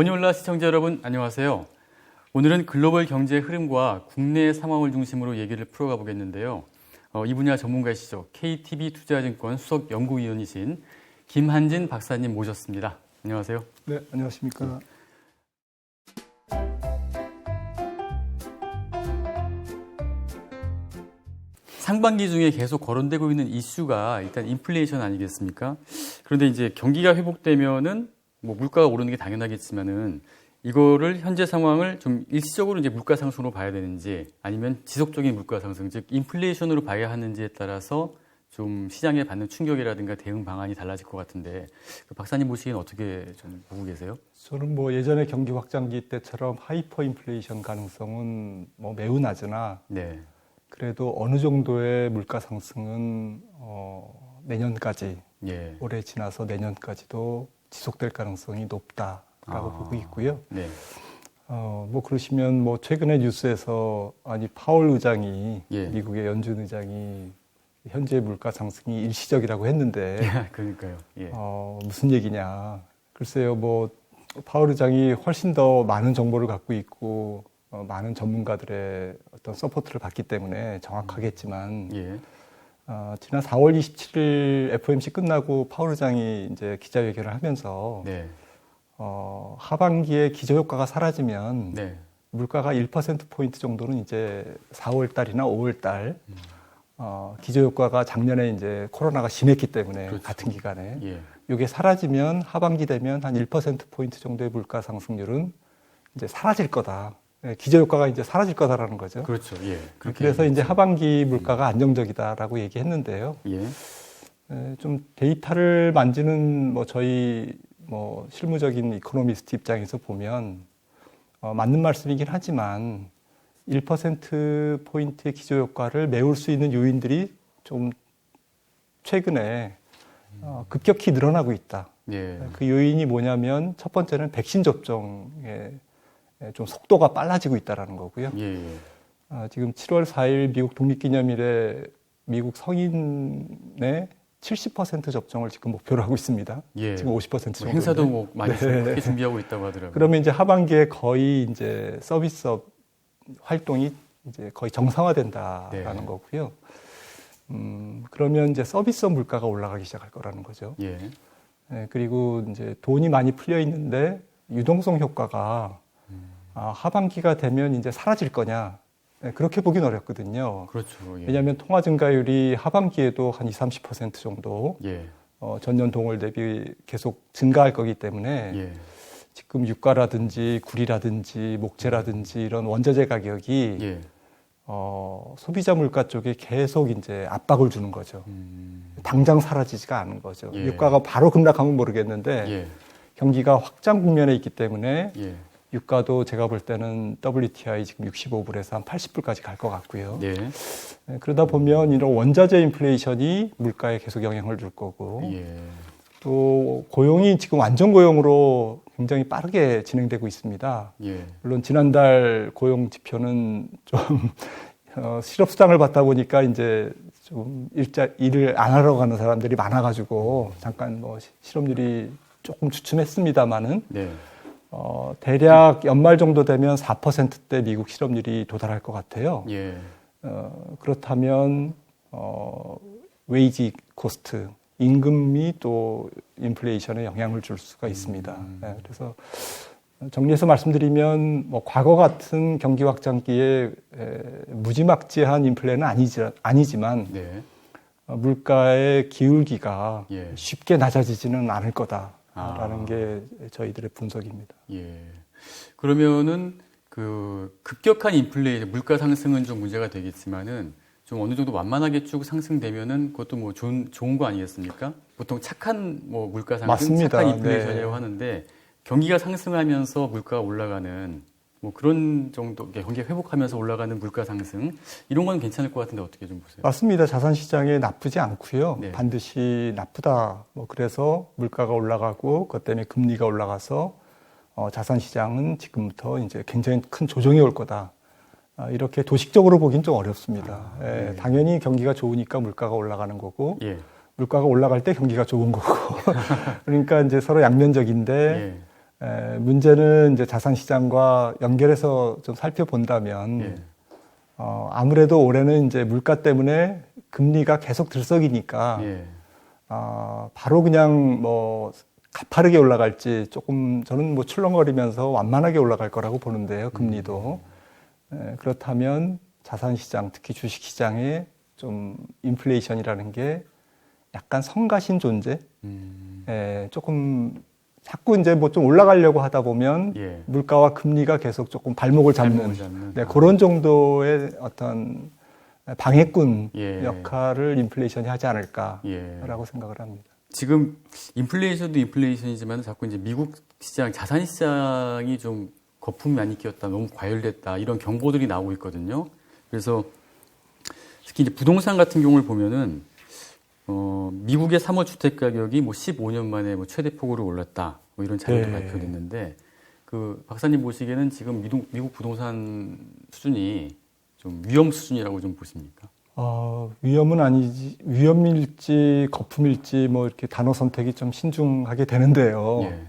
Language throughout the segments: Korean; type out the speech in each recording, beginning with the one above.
머니올라 시청자 여러분 안녕하세요. 오늘은 글로벌 경제 흐름과 국내 상황을 중심으로 얘기를 풀어가 보겠는데요. 어, 이 분야 전문가이시죠. KTB 투자증권 수석 연구위원이신 김한진 박사님 모셨습니다. 안녕하세요. 네, 안녕하십니까. 상반기 중에 계속 거론되고 있는 이슈가 일단 인플레이션 아니겠습니까? 그런데 이제 경기가 회복되면은 뭐 물가가 오르는 게 당연하겠지만은 이거를 현재 상황을 좀 일시적으로 이제 물가 상승으로 봐야 되는지 아니면 지속적인 물가 상승 즉 인플레이션으로 봐야 하는지에 따라서 좀 시장에 받는 충격이라든가 대응 방안이 달라질 것 같은데 그 박사님 보시기엔 어떻게 좀 보고 계세요? 저는 뭐 예전에 경기 확장기 때처럼 하이퍼 인플레이션 가능성은 뭐 매우 낮으나 네. 그래도 어느 정도의 물가 상승은 어, 내년까지 예. 올해 지나서 내년까지도 지속될 가능성이 높다라고 아. 보고 있고요. 네. 어, 뭐 그러시면 뭐 최근에 뉴스에서 아니 파월 의장이 예. 미국의 연준 의장이 현재 물가 상승이 일시적이라고 했는데 그러니까요. 예. 어, 무슨 얘기냐. 글쎄요, 뭐, 파월 의장이 훨씬 더 많은 정보를 갖고 있고, 어, 많은 전문가들의 어떤 서포트를 받기 때문에 정확하겠지만, 예. 어, 지난 4월 27일 FOMC 끝나고 파월 의장이 이제 기자회견을 하면서, 네. 어, 하반기에 기저효과가 사라지면, 네. 물가가 1%포인트 정도는 이제 4월 달이나 5월 달, 음. 어, 기저효과가 작년에 이제 코로나가 심했기 때문에 그렇죠. 같은 기간에 예. 이게 사라지면 하반기 되면 한 1%포인트 정도의 물가 상승률은 이제 사라질 거다. 예, 기저효과가 이제 사라질 거다라는 거죠. 그렇죠. 예. 그래서 이제. 하반기 물가가 안정적이다라고 얘기했는데요. 예. 에, 좀 데이터를 만지는 뭐 저희 뭐 실무적인 이코노미스트 입장에서 보면 어, 맞는 말씀이긴 하지만 1% 포인트의 기저효과를 메울 수 있는 요인들이 좀 최근에 어, 급격히 늘어나고 있다. 예. 그 요인이 뭐냐면 첫 번째는 백신 접종의 좀 속도가 빨라지고 있다라는 거고요. 예. 예. 아, 지금 7월 4일 미국 독립기념일에 미국 성인의 70% 접종을 지금 목표로 하고 있습니다. 예. 지금 50%뭐 정도. 행사도 뭐 많이 네. 준비하고 있다고 하더라고요. 그러면 이제 하반기에 거의 이제 서비스업 활동이 이제 거의 정상화된다라는 네. 거고요. 음, 그러면 이제 서비스업 물가가 올라가기 시작할 거라는 거죠. 예. 예, 그리고 이제 돈이 많이 풀려 있는데 유동성 효과가 아, 하반기가 되면 이제 사라질 거냐 예, 그렇게 보긴 어렵거든요. 그렇죠. 예. 왜냐하면 통화 증가율이 하반기에도 한 20, 30% 정도 예. 어, 전년 동월 대비 계속 증가할 거기 때문에 예. 지금 유가라든지 구리라든지 목재라든지 이런 원자재 가격이 예. 어, 소비자 물가 쪽에 계속 이제 압박을 주는 거죠. 음. 당장 사라지지가 않은 거죠. 예. 유가가 바로 급락하면 모르겠는데 예. 경기가 확장 국면에 있기 때문에 예. 유가도 제가 볼 때는 WTI 지금 65불에서 한 80불까지 갈 것 같고요. 예. 네, 그러다 보면 이런 원자재 인플레이션이 물가에 계속 영향을 줄 거고 예. 또 고용이 지금 완전 고용으로 굉장히 빠르게 진행되고 있습니다. 예. 물론 지난달 고용 지표는 좀 어, 실업 수당을 받다 보니까 이제 좀 일자 일을 안 하러 가는 사람들이 많아가지고 잠깐 뭐 시- 실업률이 조금 주춤했습니다만은 네. 어, 대략 연말 정도 되면 4%대 미국 실업률이 도달할 것 같아요. 예. 어, 그렇다면 어, 웨이지 코스트 임금이 또 인플레이션에 영향을 줄 수가 있습니다. 네, 그래서 정리해서 말씀드리면 뭐 과거 같은 경기 확장기에 에, 무지막지한 인플레는 아니지, 아니지만 네. 어, 물가의 기울기가 예. 쉽게 낮아지지는 않을 거다 라는 아. 게 저희들의 분석입니다. 예. 그러면은 그 급격한 인플레 물가 상승은 좀 문제가 되겠지만은 좀 어느 정도 완만하게 쭉 상승되면은 그것도 뭐 좋은 좋은 거 아니겠습니까? 보통 착한 뭐 물가 상승, 맞습니다. 착한 인플레이션이라고 네. 하는데 경기가 상승하면서 물가가 올라가는 뭐 그런 정도 경기 회복하면서 올라가는 물가 상승 이런 건 괜찮을 것 같은데 어떻게 좀 보세요? 맞습니다. 자산 시장에 나쁘지 않고요. 네. 반드시 나쁘다. 뭐 그래서 물가가 올라가고 그것 때문에 금리가 올라가서 어, 자산 시장은 지금부터 이제 굉장히 큰 조정이 올 거다. 아, 이렇게 도식적으로 보긴 좀 어렵습니다. 아, 예, 네. 당연히 경기가 좋으니까 물가가 올라가는 거고 예. 물가가 올라갈 때 경기가 좋은 거고 그러니까 이제 서로 양면적인데 예. 에, 문제는 이제 자산 시장과 연결해서 좀 살펴본다면 예. 어, 아무래도 올해는 이제 물가 때문에 금리가 계속 들썩이니까 예. 아, 바로 그냥 뭐 가파르게 올라갈지 조금 저는 뭐 출렁거리면서 완만하게 올라갈 거라고 보는데요. 금리도. 에, 그렇다면 자산 시장, 특히 주식 시장에 좀 인플레이션이라는 게 약간 성가신 존재? 음. 에, 조금 자꾸 이제 뭐 좀 올라가려고 하다 보면 예. 물가와 금리가 계속 조금 발목을 잡는, 발목을 잡는. 네, 아. 그런 정도의 어떤 방해꾼 예. 역할을 인플레이션이 하지 않을까라고 예. 생각을 합니다. 지금 인플레이션도 인플레이션이지만 자꾸 이제 미국 시장 자산 시장이 좀 거품이 많이 끼었다, 너무 과열됐다 이런 경고들이 나오고 있거든요. 그래서 특히 이제 부동산 같은 경우를 보면은 어, 미국의 3월 주택 가격이 뭐 15년 만에 뭐 최대 폭으로 올랐다, 뭐 이런 자료도 네. 발표됐는데 그 박사님 보시기에는 지금 미국, 미국 부동산 수준이 좀 위험 수준이라고 좀 보십니까? 어, 위험은 아니지, 위험일지 거품일지 뭐 이렇게 단어 선택이 좀 신중하게 되는데요. 예.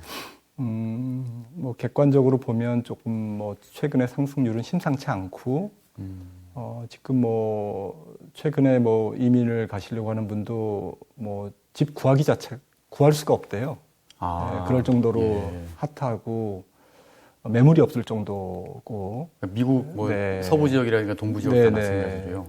음, 뭐 객관적으로 보면 조금 뭐 최근의 상승률은 심상치 않고, 음, 어, 지금 뭐 최근에 뭐 이민을 가시려고 하는 분도 뭐 집 구하기 자체 구할 수가 없대요. 아, 예, 그럴 정도로 예. 핫하고 매물이 없을 정도고 그러니까 미국 뭐 네. 서부 지역이라든가 동부 지역 네, 다 네. 마찬가지고요.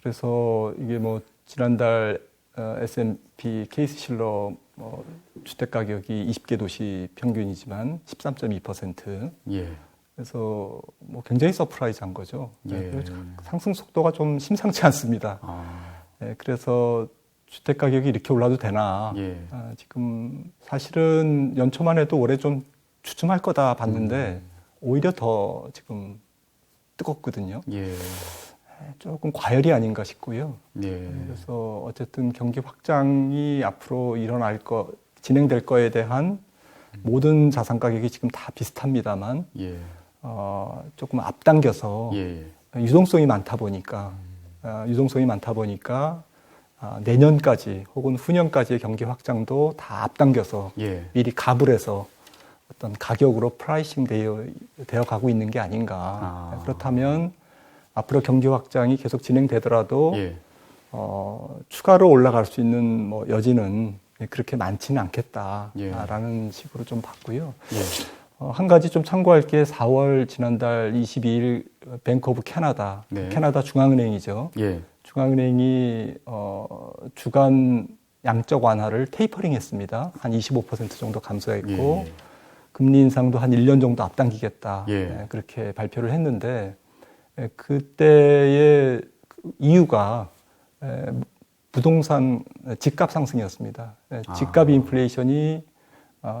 그래서 이게 뭐 지난달 어, S&P 케이스 실러 어, 주택 가격이 20개 도시 평균이지만 13.2%. 예. 그래서 뭐 굉장히 서프라이즈한 거죠. 네, 예. 그래서 상승 속도가 좀 심상치 않습니다. 아, 네, 그래서 주택 가격이 이렇게 올라도 되나? 예. 아, 지금 사실은 연초만 해도 올해 좀 주춤할 거다 봤는데 음. 오히려 더 지금 뜨겁거든요. 예. 조금 과열이 아닌가 싶고요. 예. 그래서 어쨌든 경기 확장이 앞으로 일어날 거 진행될 거에 대한 모든 자산 가격이 지금 다 비슷합니다만 예. 어, 조금 앞당겨서 예. 유동성이 많다 보니까 어, 유동성이 많다 보니까 아, 내년까지 혹은 후년까지의 경기 확장도 다 앞당겨서 예. 미리 갑을 해서 어떤 가격으로 프라이싱 되어, 되어 가고 있는 게 아닌가. 아. 그렇다면 앞으로 경기 확장이 계속 진행되더라도 예. 어, 추가로 올라갈 수 있는 뭐 여지는 그렇게 많지는 예. 않겠다라는 식으로 좀 봤고요. 예. 어, 한 가지 좀 참고할 게 4월 지난달 22일 뱅크 오브 캐나다, 네. 캐나다 중앙은행이죠. 예. 중앙은행이 어, 주간 양적 완화를 테이퍼링 했습니다. 한 25% 정도 감소했고 예. 금리 인상도 한 1년 정도 앞당기겠다. 예. 예, 그렇게 발표를 했는데 예, 그때의 그 이유가 예, 부동산 집값 상승이었습니다. 예, 아. 집값 인플레이션이 어,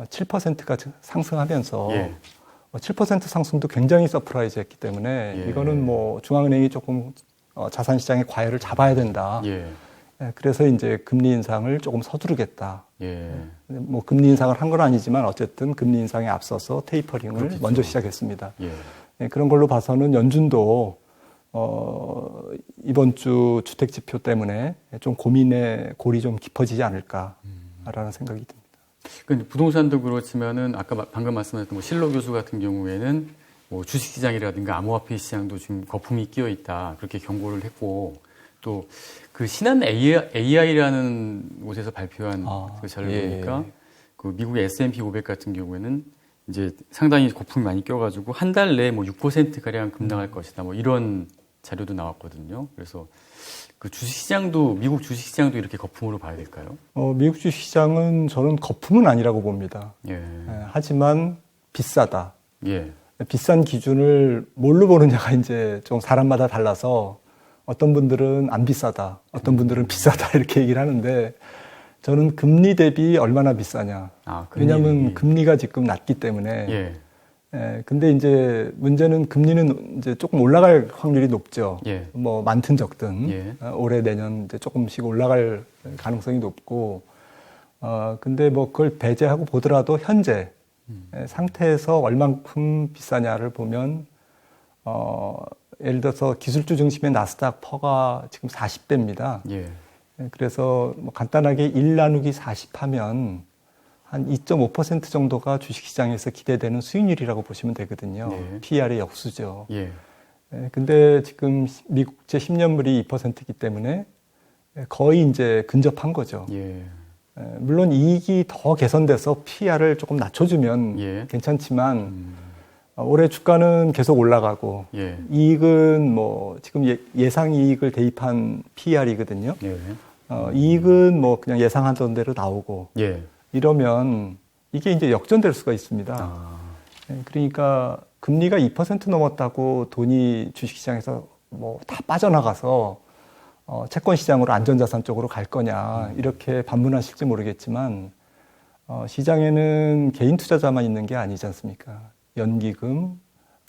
7%가 상승하면서 예. 어, 7% 상승도 굉장히 서프라이즈했기 때문에 예. 이거는 뭐 중앙은행이 조금 어, 자산 시장의 과열을 잡아야 된다. 예. 예, 그래서 이제 금리 인상을 조금 서두르겠다. 예. 뭐 금리 인상을 한 건 아니지만 어쨌든 금리 인상에 앞서서 테이퍼링을 그렇겠죠. 먼저 시작했습니다. 예. 예, 그런 걸로 봐서는 연준도 어, 이번 주 주택 지표 때문에 좀 고민의 골이 좀 깊어지지 않을까라는 생각이 듭니다. 그 부동산도 그렇지만은 아까 마- 방금 말씀하셨던 뭐 실로 교수 같은 경우에는 뭐 주식 시장이라든가 암호화폐 시장도 지금 거품이 끼어 있다 그렇게 경고를 했고 또 그 신한 AI라는 곳에서 발표한 아, 그 자료를 예. 보니까 그 미국의 S&P 500 같은 경우에는 이제 상당히 거품이 많이 껴가지고 한 달 내에 뭐 6% 가량 급락할 것이다 뭐 이런 자료도 나왔거든요. 그래서 그 주식 시장도 미국 주식 시장도 이렇게 거품으로 봐야 될까요? 어, 미국 주식 시장은 저는 거품은 아니라고 봅니다. 예. 예, 하지만 비싸다. 예. 비싼 기준을 뭘로 보느냐가 이제 좀 사람마다 달라서 어떤 분들은 안 비싸다, 어떤 분들은 비싸다 이렇게 얘기를 하는데 저는 금리 대비 얼마나 비싸냐. 아, 금리 왜냐하면. 금리가 지금 낮기 때문에. 예. 예, 근데 이제 문제는 금리는 이제 조금 올라갈 확률이 높죠. 예. 뭐 많든 적든 예. 어, 올해 내년 이제 조금씩 올라갈 가능성이 높고 어 근데 뭐 그걸 배제하고 보더라도 현재 음. 예, 상태에서 얼만큼 비싸냐를 보면 어 예를 들어서 기술주 중심의 나스닥 퍼가 지금 40배입니다. 예. 그래서 뭐 간단하게 1 나누기 40 하면 한 2.5% 정도가 주식시장에서 기대되는 수익률이라고 보시면 되거든요. 네. PR의 역수죠. 예. 예, 근데 지금 미국제 10년물이 2%이기 때문에 거의 이제 근접한 거죠. 예. 예, 물론 이익이 더 개선돼서 PR을 조금 낮춰주면 예. 괜찮지만 음, 어, 올해 주가는 계속 올라가고 예. 이익은 뭐 지금 예, 예상 이익을 대입한 PR이거든요. 예. 어, 이익은 뭐 그냥 예상하던 대로 나오고 예. 이러면 이게 이제 역전될 수가 있습니다. 아. 예, 그러니까 금리가 2% 넘었다고 돈이 주식시장에서 뭐 다 빠져나가서 어, 채권 시장으로 안전자산 쪽으로 갈 거냐 이렇게 반문하실지 모르겠지만 어, 시장에는 개인 투자자만 있는 게 아니지 않습니까? 연기금,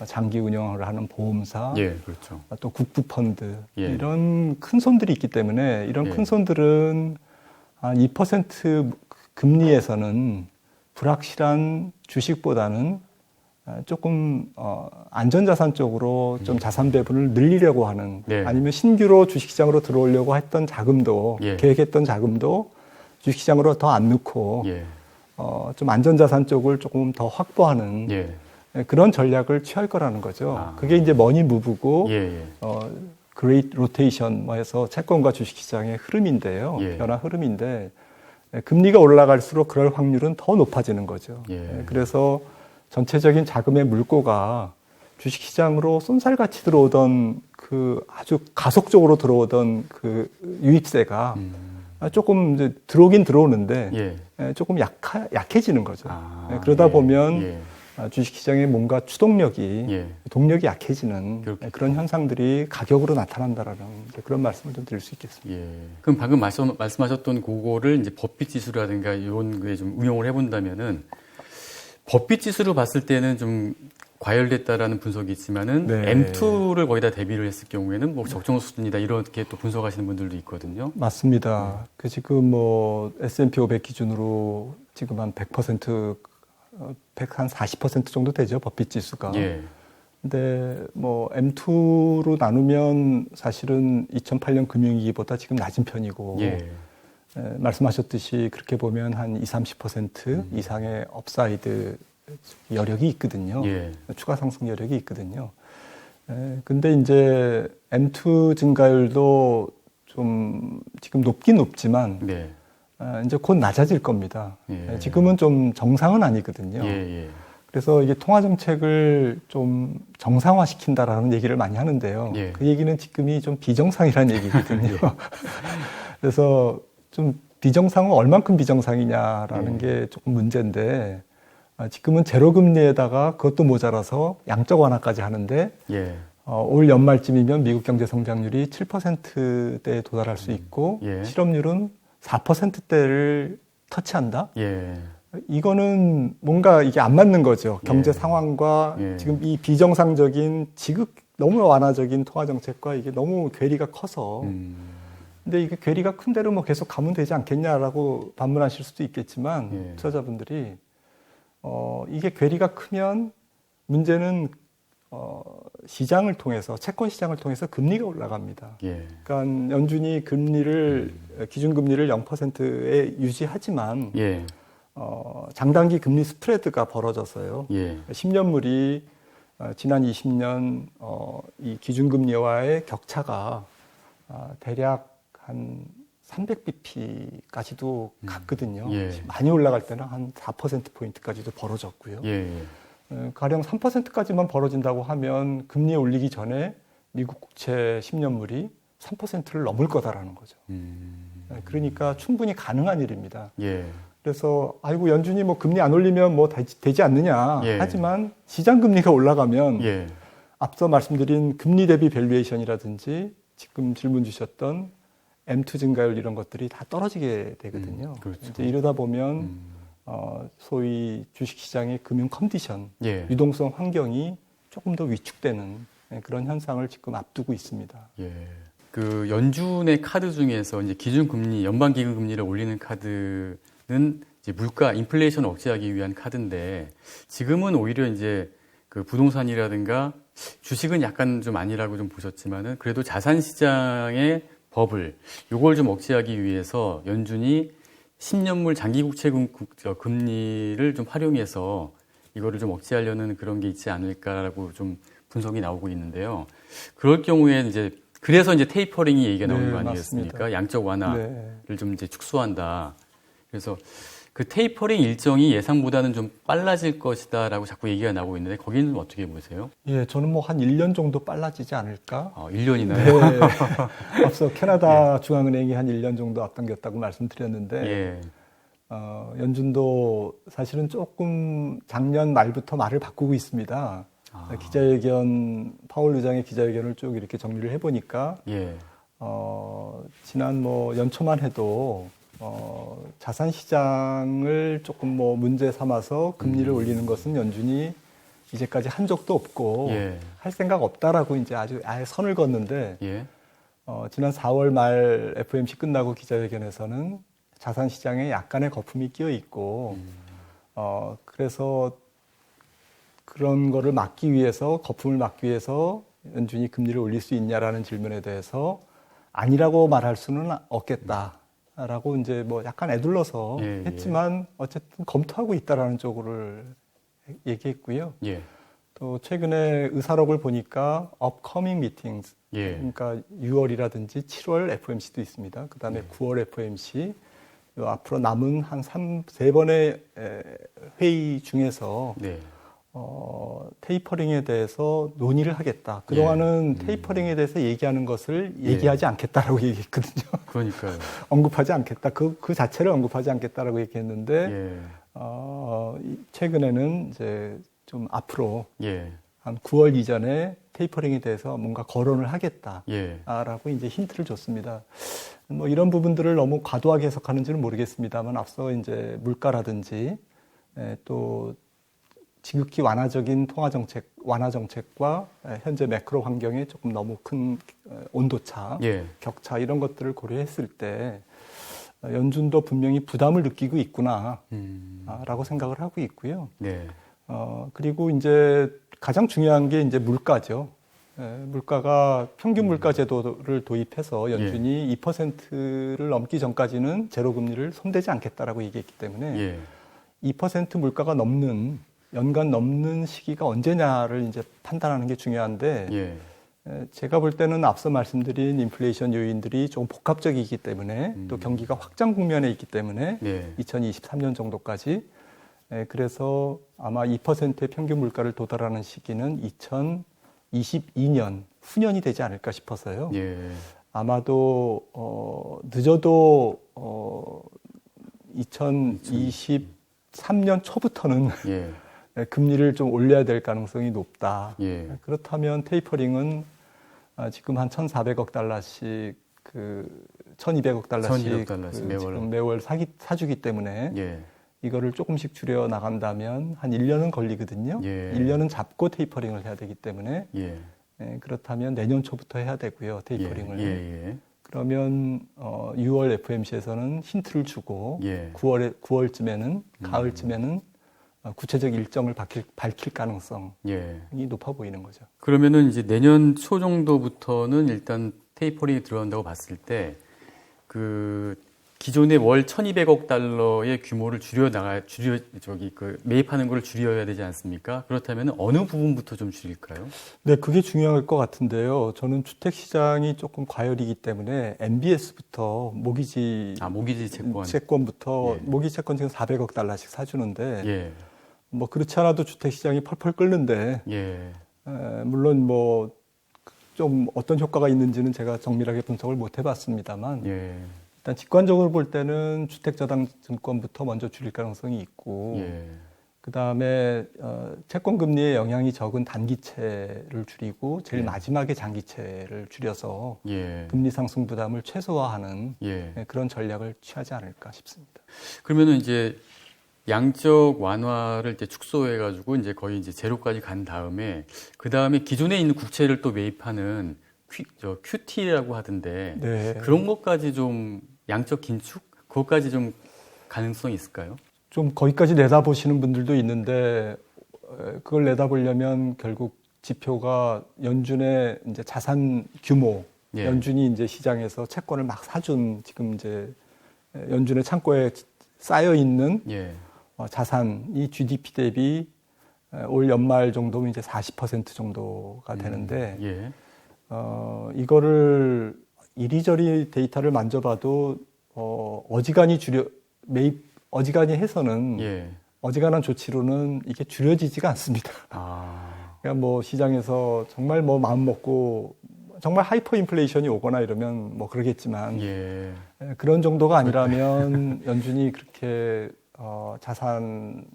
장기 운영을 하는 보험사, 예, 그렇죠. 또 국부펀드 예. 이런 큰 손들이 있기 때문에 이런 예. 큰 손들은 한 2% 금리에서는 불확실한 주식보다는 아, 조금 어, 안전자산 쪽으로 좀 자산 배분을 늘리려고 하는 음. 네. 아니면 신규로 주식시장으로 들어오려고 했던 자금도 예. 계획했던 자금도 주식시장으로 더 안 넣고 예. 어, 좀 안전자산 쪽을 조금 더 확보하는 예. 그런 전략을 취할 거라는 거죠. 아. 그게 이제 머니 무브고 예. 예. 어, 그레이트 로테이션 뭐 해서 채권과 주식시장의 흐름인데요. 예. 변화 흐름인데 예, 금리가 올라갈수록 그럴 확률은 더 높아지는 거죠. 예. 예, 그래서 전체적인 자금의 물꼬가 주식시장으로 쏜살같이 들어오던 그 아주 가속적으로 들어오던 그 유입세가 음. 조금 이제 들어오긴 들어오는데 예. 예, 조금 약하, 약해지는 거죠. 아, 예, 그러다 예. 보면 예. 아, 주식 시장의 뭔가 추동력이 예. 동력이 약해지는 그렇겠죠. 그런 현상들이 가격으로 나타난다라는 그런 말씀을 좀 드릴 수 있겠습니다. 예. 그럼 방금 말씀, 말씀하셨던 그거를 이제 법빛 지수라든가 이런 거에 좀 응용을 해본다면은 법빛 지수로 봤을 때는 좀 과열됐다라는 분석이 있지만은 네. M2를 거기다 대비를 했을 경우에는 뭐 적정 수준이다 이렇게 또 분석하시는 분들도 있거든요. 맞습니다. 그 지금 뭐 S&P 500 기준으로 지금 한 100%, 어, 100, 한40% 정도 되죠. 법빛 지수가. 예. 근데 뭐 M2로 나누면 사실은 2008년 금융위기보다 지금 낮은 편이고 예. 에, 말씀하셨듯이 그렇게 보면 한 20, 30% 이상의 업사이드 여력이 있거든요. 예. 추가 상승 여력이 있거든요. 에, 근데 이제 M2 증가율도 좀 지금 높긴 높지만 네. 아, 이제 곧 낮아질 겁니다. 예. 에, 지금은 좀 정상은 아니거든요. 예. 예. 그래서 이게 통화 정책을 좀 정상화 시킨다라는 얘기를 많이 하는데요. 예. 그 얘기는 지금이 좀 비정상이라는 얘기거든요. 그래서 좀 비정상은 얼만큼 비정상이냐라는 예. 게 조금 문제인데 아, 지금은 제로 금리에다가 그것도 모자라서 양적 완화까지 하는데 예. 어, 올 연말쯤이면 미국 경제 성장률이 7%대에 도달할 수 있고 예. 실업률은 4%대를 터치한다. 예. 이거는 뭔가 이게 안 맞는 거죠. 경제 예. 상황과 예. 지금 이 비정상적인 지극 너무 완화적인 통화 정책과 이게 너무 괴리가 커서 음. 근데 이게 괴리가 큰 대로 뭐 계속 가면 되지 않겠냐라고 반문하실 수도 있겠지만 예. 투자자분들이 어 이게 괴리가 크면 문제는 어 시장을 통해서 채권 시장을 통해서 금리가 올라갑니다. 예. 그러니까 연준이 금리를 기준 금리를 0%에 유지하지만 예. 어, 장단기 금리 스프레드가 벌어져서요. 예. 10년물이 어, 지난 20년 어, 이 기준금리와의 격차가 어, 대략 한 300bp까지도 갔거든요. 예. 많이 올라갈 때는 한 4%포인트까지도 벌어졌고요. 가령 3%까지만 벌어진다고 하면 금리 올리기 전에 미국 국채 10년물이 3%를 넘을 거다라는 거죠. 음. 어, 그러니까 충분히 가능한 일입니다. 예. 그래서 아이고 연준이 뭐 금리 안 올리면 뭐 되지, 되지 않느냐 예. 하지만 시장 금리가 올라가면 예. 앞서 말씀드린 금리 대비 밸류에이션이라든지 지금 질문 주셨던 M2 증가율 이런 것들이 다 떨어지게 되거든요. 음, 그렇죠. 이제 이러다 보면 음. 어, 소위 주식시장의 금융 컨디션, 예. 유동성 환경이 조금 더 위축되는 네, 그런 현상을 지금 앞두고 있습니다. 예. 그 연준의 카드 중에서 이제 기준 금리, 연방 기금 금리를 올리는 카드는 이제 물가 인플레이션 억제하기 위한 카드인데 지금은 오히려 이제 그 부동산이라든가 주식은 약간 좀 아니라고 좀 보셨지만은 그래도 자산 시장의 버블 요걸 좀 억제하기 위해서 연준이 10년물 장기 국채 금- 국- 저 금리를 좀 활용해서 이거를 좀 억제하려는 그런 게 있지 않을까라고 좀 분석이 나오고 있는데요. 그럴 경우에 이제 그래서 이제 테이퍼링이 얘기가 나오는 네, 거 아니겠습니까? 맞습니다. 양적 완화를 네. 좀 이제 축소한다. 그래서 그 테이퍼링 일정이 예상보다는 좀 빨라질 것이다라고 자꾸 얘기가 나오고 있는데 거기는 어떻게 보세요? 예, 저는 뭐 한 1년 정도 빨라지지 않을까? 어, 1년이나요? 네. 앞서 캐나다 중앙은행이 한 1년 정도 앞당겼다고 말씀드렸는데 예. 어, 연준도 사실은 조금 작년 말부터 말을 바꾸고 있습니다. 아. 기자회견 파월 의장의 기자회견을 쭉 이렇게 정리를 해보니까 예. 어, 지난 뭐 연초만 해도 어, 자산 시장을 조금 뭐 문제 삼아서 금리를 음. 올리는 것은 연준이 이제까지 한 적도 없고 예. 할 생각 없다라고 이제 아주 아예 선을 걷는데 예. 어, 지난 4월 말 FOMC 끝나고 기자회견에서는 자산 시장에 약간의 거품이 끼어 있고 어, 그래서 그런 거를 막기 위해서 거품을 막기 위해서 연준이 금리를 올릴 수 있냐라는 질문에 대해서 아니라고 말할 수는 없겠다 라고 이제 뭐 약간 애둘러서 예, 예. 했지만 어쨌든 검토하고 있다라는 쪽으로 얘기했고요. 예. 또 최근에 의사록을 보니까 upcoming meetings 예. 그러니까 6월이라든지 7월 FOMC도 있습니다. 그다음에 9월 FOMC 요 앞으로 남은 한 3, 세 번의 에, 회의 중에서 네. 어, 테이퍼링에 대해서 논의를 하겠다. 그동안은 예. 음. 테이퍼링에 대해서 얘기하는 것을 예. 얘기하지 않겠다라고 얘기했거든요. 그러니까요. 언급하지 않겠다. 그, 그 자체를 언급하지 않겠다라고 얘기했는데, 예. 어, 이- 최근에는 이제 좀 앞으로 예. 한 9월 이전에 테이퍼링에 대해서 뭔가 거론을 하겠다. 예. 라고 이제 힌트를 줬습니다. 뭐 이런 부분들을 너무 과도하게 해석하는지는 모르겠습니다만 앞서 이제 물가라든지 에, 또 지극히 완화적인 통화 정책, 완화 정책과 에, 현재 매크로 환경에 조금 너무 큰 어, 온도차, 예. 격차 이런 것들을 고려했을 때 어, 연준도 분명히 부담을 느끼고 있구나라고 음. 생각을 하고 있고요. 네. 어, 그리고 이제 가장 중요한 게 이제 물가죠. 예, 물가가 평균 물가 제도를 도입해서 연준이 2%를 넘기 전까지는 제로 금리를 손대지 않겠다라고 얘기했기 때문에 예. 2% 물가가 넘는 연간 넘는 시기가 언제냐를 이제 판단하는 게 중요한데 예. 에, 제가 볼 때는 앞서 말씀드린 인플레이션 요인들이 조금 복합적이기 때문에 또 음. 경기가 확장 국면에 있기 때문에 예. 2023년 정도까지 에, 그래서 아마 2%의 평균 물가를 도달하는 시기는 2022년 후년이 되지 않을까 싶어서요. 예. 아마도 어, 늦어도 어, 2023년 초부터는 예. 금리를 좀 올려야 될 가능성이 높다. 예. 그렇다면 테이퍼링은 아, 지금 한 1,400억 달러씩 그 1,200억 달러씩 1200억 달러씩 그 매월. 지금 매월 사기, 사주기 때문에 예. 이거를 조금씩 줄여 나간다면 한 1년은 걸리거든요. 예. 1년은 잡고 테이퍼링을 해야 되기 때문에 예. 예, 그렇다면 내년 초부터 해야 되고요. 테이퍼링을. 예. 예. 그러면 어, 6월 FMC에서는 힌트를 주고 예. 9월에 9월쯤에는 음. 가을쯤에는 어, 구체적 일정을 밝힐, 밝힐 가능성이 예. 높아 보이는 거죠. 그러면은 이제 내년 초 정도부터는 일단 테이퍼링이 들어간다고 봤을 때 그 기존의 월 1,200억 달러의 규모를 줄여 나가 줄여 저기 그 매입하는 걸 줄여야 되지 않습니까? 그렇다면 어느 부분부터 좀 줄일까요? 네, 그게 중요할 것 같은데요. 저는 주택 시장이 조금 과열이기 때문에 MBS부터 모기지 아, 모기지 채권. 채권부터 예. 모기 채권 지금 400억 달러씩 사주는데 예. 뭐 그렇지 않아도 주택 시장이 펄펄 끓는데 예. 에, 물론 뭐 좀 어떤 효과가 있는지는 제가 정밀하게 분석을 못 해봤습니다만 예. 일단 직관적으로 볼 때는 주택 저당 증권부터 먼저 줄일 가능성이 있고 예. 그 다음에 어, 채권 금리의 영향이 적은 단기채를 줄이고 제일 예. 마지막에 장기채를 줄여서 예. 금리 상승 부담을 최소화하는 예. 네, 그런 전략을 취하지 않을까 싶습니다. 그러면은 이제 양적 완화를 이제 축소해 가지고 이제 거의 이제 제로까지 간 다음에 그 다음에 기존에 있는 국채를 또 매입하는 큐, 저 QT라고 하던데 네. 그런 것까지 좀 양적 긴축 그것까지 좀 가능성이 있을까요? 좀 거기까지 내다보시는 분들도 있는데 어, 그걸 내다보려면 결국 지표가 연준의 이제 자산 규모, 예. 연준이 이제 시장에서 채권을 막 사준 지금 이제 연준의 창고에 쌓여 있는 예. 어, 자산이 GDP 대비 에, 올 연말 정도면 이제 40% 정도가 되는데 예. 어, 이거를 이리저리 데이터를 만져봐도 어, 어지간히 줄여 매입 어지간히 해서는 예. 어지간한 조치로는 이게 줄여지지가 않습니다. 아. 그러니까 뭐 시장에서 정말 뭐 마음 먹고 정말 하이퍼 인플레이션이 오거나 이러면 뭐 그러겠지만 예. 에, 그런 정도가 아니라면 연준이 그렇게 어, 자산을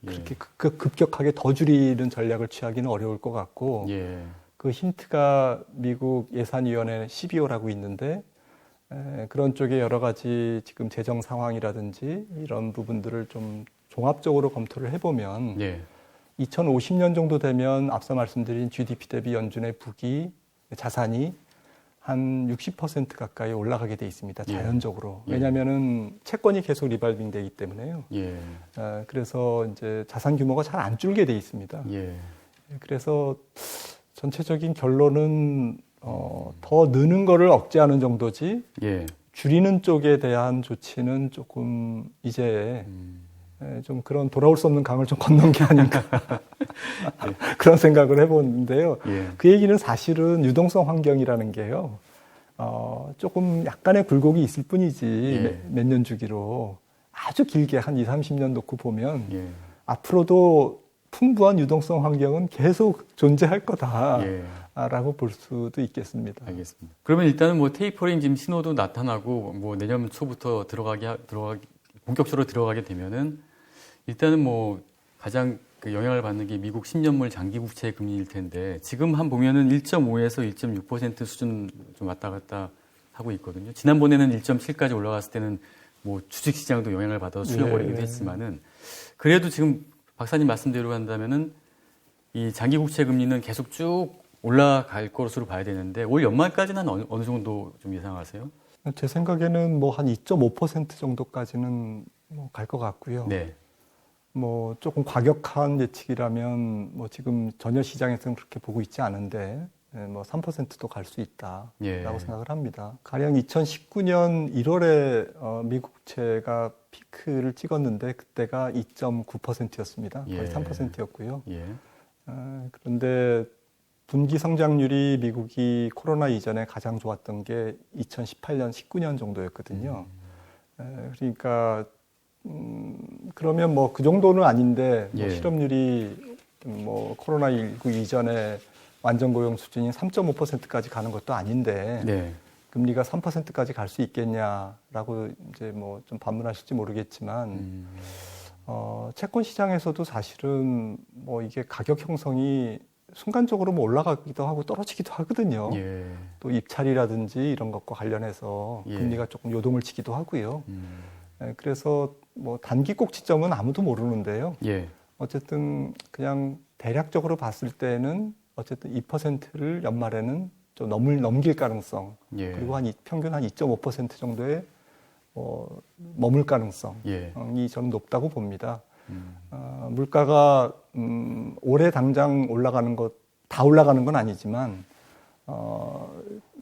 그렇게 예. 급, 급격하게 더 줄이는 전략을 취하기는 어려울 것 같고 예. 그 힌트가 미국 예산위원회 12호라고 있는데 에, 그런 쪽에 여러 가지 지금 재정 상황이라든지 이런 부분들을 좀 종합적으로 검토를 해보면 예. 2050년 정도 되면 앞서 말씀드린 GDP 대비 연준의 부기 자산이 한 60% 가까이 올라가게 돼 있습니다. 예. 자연적으로. 예. 왜냐하면은 채권이 계속 리발빙 되기 때문에요. 예. 아, 그래서 이제 자산 규모가 잘 안 줄게 돼 있습니다. 예. 그래서 전체적인 결론은 어, 더 느는 거를 억제하는 정도지 예. 줄이는 쪽에 대한 조치는 조금 이제 음. 에, 좀 그런 돌아올 수 없는 강을 좀 건넌 게 아닌가 그런 생각을 해보는데요. 예. 그 얘기는 사실은 유동성 환경이라는 게요. 어, 조금 약간의 굴곡이 있을 뿐이지 예. 몇년 주기로 아주 길게 한 2, 30년 놓고 보면 예. 앞으로도 풍부한 유동성 환경은 계속 존재할 거다라고 예. 볼 수도 있겠습니다. 알겠습니다. 그러면 일단은 뭐 테이퍼링 지금 신호도 나타나고 뭐 내년 초부터 들어가게 하- 들어가 본격적으로 들어가게 되면은 일단은 뭐 가장 그 영향을 받는 게 미국 10년물 장기 국채 금리일 텐데 지금 한 보면은 1.5에서 1.6% 수준 좀 왔다 갔다 하고 있거든요. 지난번에는 1.7까지 올라갔을 때는 뭐 주식 시장도 영향을 받아서 숙여버리기도 예. 했지만은 그래도 지금 박사님 말씀대로 한다면은 이 장기 국채 금리는 계속 쭉 올라갈 것으로 봐야 되는데 올 연말까지는 어느, 어느 정도 좀 예상하세요? 제 생각에는 뭐 한 2.5% 정도까지는 뭐 갈 것 같고요. 네. 뭐 조금 과격한 예측이라면 뭐 지금 전혀 시장에서는 그렇게 보고 있지 않은데 예, 뭐 3%도 갈 수 있다라고 예. 생각을 합니다. 가령 2019년 1월에 어, 미국채가 피크를 찍었는데 그때가 2.9%였습니다. 거의 예. 3%였고요. 예. 어, 그런데 분기 성장률이 미국이 코로나 이전에 가장 좋았던 게 2018년, 19년 정도였거든요. 에, 그러니까 음, 그러면 뭐 그 정도는 아닌데 뭐 예. 실업률이 뭐 코로나 19 이전에 완전 고용 수준이 3.5%까지 가는 것도 아닌데 네. 금리가 3%까지 갈 수 있겠냐라고 이제 뭐 좀 반문하실지 모르겠지만 음, 어, 채권 시장에서도 사실은 뭐 이게 가격 형성이 순간적으로 뭐 올라가기도 하고 떨어지기도 하거든요. 예. 또 입찰이라든지 이런 것과 관련해서 예. 금리가 조금 요동을 치기도 하고요. 음, 예, 그래서 뭐 단기 꼭지점은 아무도 모르는데요. 예. 어쨌든 그냥 대략적으로 봤을 때는 어쨌든 2%를 연말에는 좀 넘을 넘길 가능성 예. 그리고 한 이- 평균 한 2.5% 정도의 뭐 머물 가능성이 예. 저는 높다고 봅니다. 음, 어, 물가가 음, 올해 당장 올라가는 것 다 올라가는 건 아니지만 어,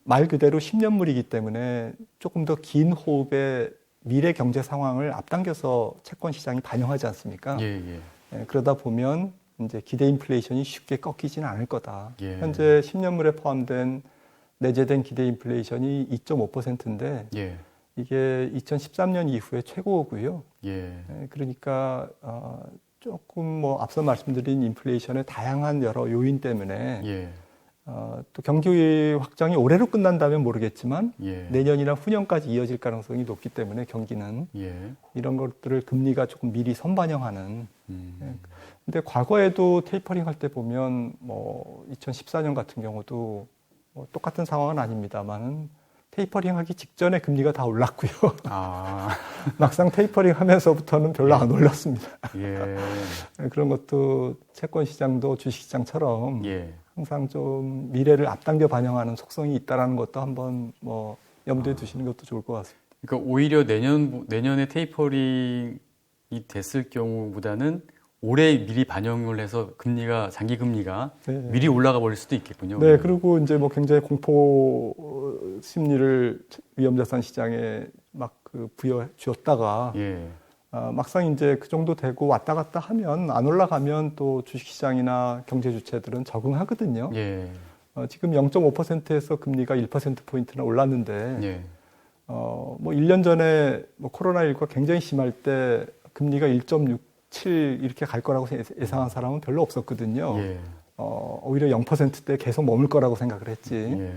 말 그대로 10년물이기 때문에 조금 더 긴 호흡의 미래 경제 상황을 앞당겨서 채권 시장이 반영하지 않습니까? 예. 예. 예, 그러다 보면 이제 기대 인플레이션이 쉽게 꺾이지는 않을 거다. 예. 현재 10년물에 포함된 내재된 기대 인플레이션이 2.5%인데 예. 이게 2013년 이후에 최고고요. 예. 예, 그러니까 어, 조금 뭐 앞서 말씀드린 인플레이션의 다양한 여러 요인 때문에 예. 어, 또 경기 확장이 올해로 끝난다면 모르겠지만 예. 내년이나 후년까지 이어질 가능성이 높기 때문에 경기는 예. 이런 것들을 금리가 조금 미리 선반영하는. 음, 근데 과거에도 테이퍼링 할 때 보면 뭐 2014년 같은 경우도 뭐 똑같은 상황은 아닙니다만은 테이퍼링 하기 직전에 금리가 다 올랐고요. 아, 막상 테이퍼링 하면서부터는 별로 안 올랐습니다. 예. 그런 것도 채권 시장도 주식 시장처럼 예. 항상 좀 미래를 앞당겨 반영하는 속성이 있다라는 것도 한번 뭐 염두에 두시는 것도 좋을 것 같습니다. 그러니까 오히려 내년 내년에 테이퍼링이 됐을 경우보다는 올해 미리 반영을 해서 금리가 장기 금리가 네. 미리 올라가 버릴 수도 있겠군요. 네, 그리고 이제 뭐 굉장히 공포 어, 심리를 위험자산 시장에 막 그 부여 주었다가 예. 아, 막상 이제 그 정도 되고 왔다 갔다 하면 안 올라가면 또 주식시장이나 경제 주체들은 적응하거든요. 예. 어, 지금 0.5%에서 금리가 1%포인트나 올랐는데, 예. 어, 뭐 1년 전에 뭐 코로나19가 굉장히 심할 때 금리가 1.67 이렇게 갈 거라고 예- 예상한 사람은 별로 없었거든요. 예. 어, 오히려 0%대 계속 머물 거라고 생각을 했지. 예.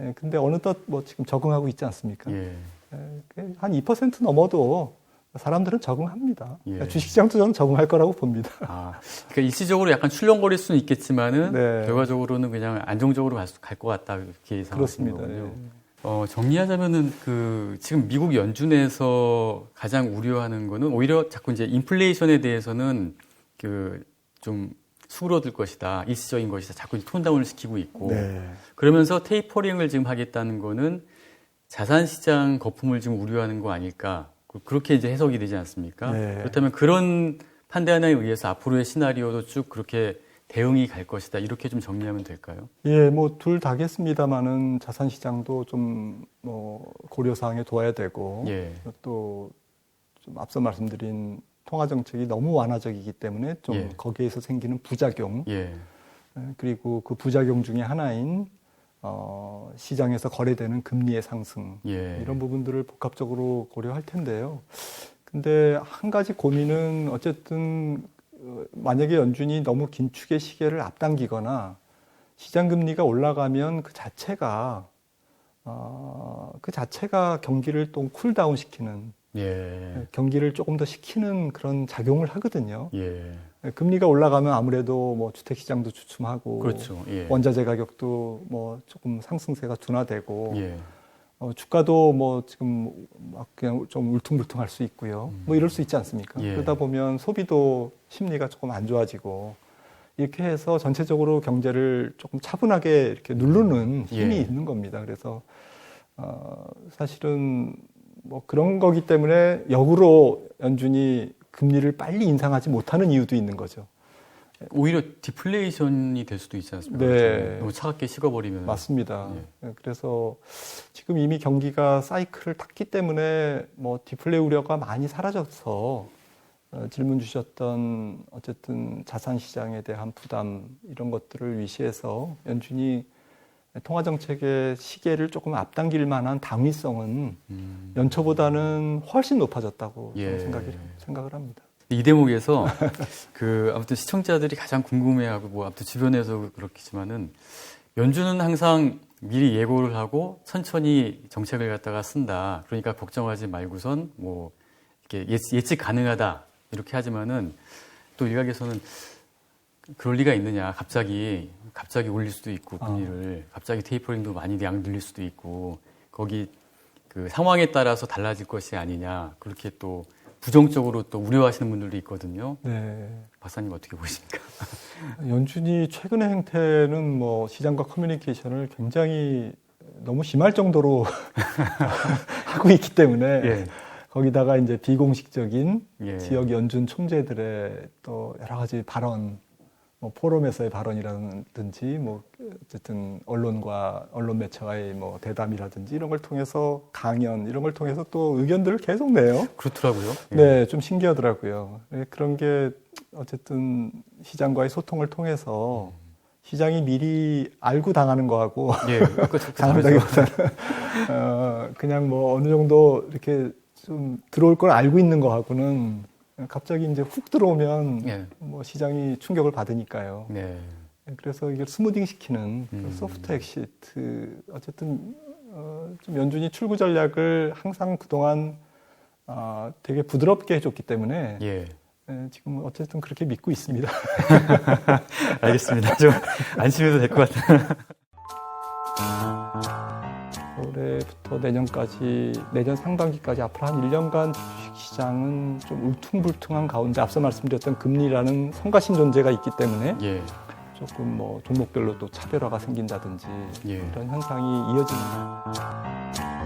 예, 근데 어느덧 뭐 지금 적응하고 있지 않습니까? 예. 예, 한2% 넘어도 사람들은 적응합니다. 예. 주식시장도 저는 적응할 거라고 봅니다. 아, 그러니까 일시적으로 약간 출렁거릴 수는 있겠지만은 네. 결과적으로는 그냥 안정적으로 갈것 같다 이렇게. 거군요. 예. 어, 정리하자면은 그 지금 미국 연준에서 가장 우려하는 거는 오히려 자꾸 이제 인플레이션에 대해서는 그 좀 수그러들 것이다, 일시적인 것이다, 자꾸 톤다운을 시키고 있고 네. 그러면서 테이퍼링을 지금 하겠다는 거는 자산 시장 거품을 지금 우려하는 거 아닐까 그- 그렇게 이제 해석이 되지 않습니까? 네. 그렇다면 그런 판단에 의해서 앞으로의 시나리오도 쭉 그렇게 대응이 갈 것이다 이렇게 좀 정리하면 될까요? 예, 뭐 둘 다겠습니다만은 자산 시장도 좀 뭐 고려 사항에 둬야 되고 예, 또 좀 앞서 말씀드린 통화 정책이 너무 완화적이기 때문에 좀 예. 거기에서 생기는 부작용 예, 예, 그리고 그 부작용 중에 하나인 어, 시장에서 거래되는 금리의 상승 예, 이런 부분들을 복합적으로 고려할 텐데요. 근데 한 가지 고민은 어쨌든 어, 만약에 연준이 너무 긴축의 시계를 앞당기거나 시장 금리가 올라가면 그 자체가 어, 그 자체가 경기를 또 쿨다운 시키는 예, 경기를 조금 더 식히는 그런 작용을 하거든요. 예, 금리가 올라가면 아무래도 뭐 주택 시장도 주춤하고 그렇죠. 예, 원자재 가격도 뭐 조금 상승세가 둔화되고 예, 어, 주가도 뭐 지금 막 그냥 좀 울퉁불퉁할 수 있고요. 뭐 이럴 수 있지 않습니까? 예. 그러다 보면 소비도 심리가 조금 안 좋아지고 이렇게 해서 전체적으로 경제를 조금 차분하게 이렇게 누르는 힘이 예. 있는 겁니다. 그래서 어, 사실은 뭐 그런 거기 때문에 역으로 연준이 금리를 빨리 인상하지 못하는 이유도 있는 거죠. 오히려 디플레이션이 될 수도 있지 않습니까? 네. 너무 차갑게 식어버리면 맞습니다. 예. 그래서 지금 이미 경기가 사이클을 탔기 때문에 뭐 디플레 우려가 많이 사라져서 어, 질문 주셨던 어쨌든 자산 시장에 대한 부담 이런 것들을 위시해서 연준이 통화 정책의 시계를 조금 앞당길 만한 당위성은 음. 연초보다는 훨씬 높아졌다고 예. 생각이, 생각을 합니다. 이 대목에서 그 아무튼 시청자들이 가장 궁금해하고 뭐 아무튼 주변에서 그렇겠지만은 연준은 항상 미리 예고를 하고 천천히 정책을 갖다가 쓴다. 그러니까 걱정하지 말고선 뭐 이렇게 예측 가능하다 이렇게 하지만은 또 일각에서는 그럴 리가 있느냐. 갑자기 갑자기 올릴 수도 있고 아. 금리를 갑자기 테이퍼링도 많이 양 늘릴 수도 있고 거기 그 상황에 따라서 달라질 것이 아니냐. 그렇게 또 부정적으로 또 우려하시는 분들도 있거든요. 네. 박사님 어떻게 보십니까? 연준이 최근의 행태는 뭐 시장과 커뮤니케이션을 굉장히 너무 심할 정도로 하고 있기 때문에 예. 거기다가 이제 비공식적인 예. 지역 연준 총재들의 또 여러 가지 발언, 뭐 포럼에서의 발언이라든지 뭐 어쨌든 언론과 언론 매체와의 뭐 대담이라든지 이런 걸 통해서 강연 이런 걸 통해서 또 의견들을 계속 내요. 그렇더라고요. 예. 네, 좀 신기하더라고요. 네, 그런 게 어쨌든 시장과의 소통을 통해서 시장이 미리 알고 당하는 거하고 예. 당한다기보다는 어, 그냥 뭐 어느 정도 이렇게 좀 들어올 걸 알고 있는 거하고는 갑자기 이제 훅 들어오면 예. 뭐 시장이 충격을 받으니까요. 네. 그래서 이걸 스무딩 시키는 음. 소프트 엑시트 어쨌든 어, 좀 연준이 출구 전략을 항상 그동안 아, 되게 부드럽게 해줬기 때문에 예. 예, 지금 어쨌든 그렇게 믿고 있습니다. 알겠습니다. 좀 안심해도 될 것 같아요. 올해부터 내년까지 내년 상반기까지 앞으로 한 1년간 주식 시장은 좀 울퉁불퉁한 가운데 앞서 말씀드렸던 금리라는 성가신 존재가 있기 때문에 예. 조금 뭐 종목별로 또 차별화가 생긴다든지 예. 이런 현상이 이어집니다.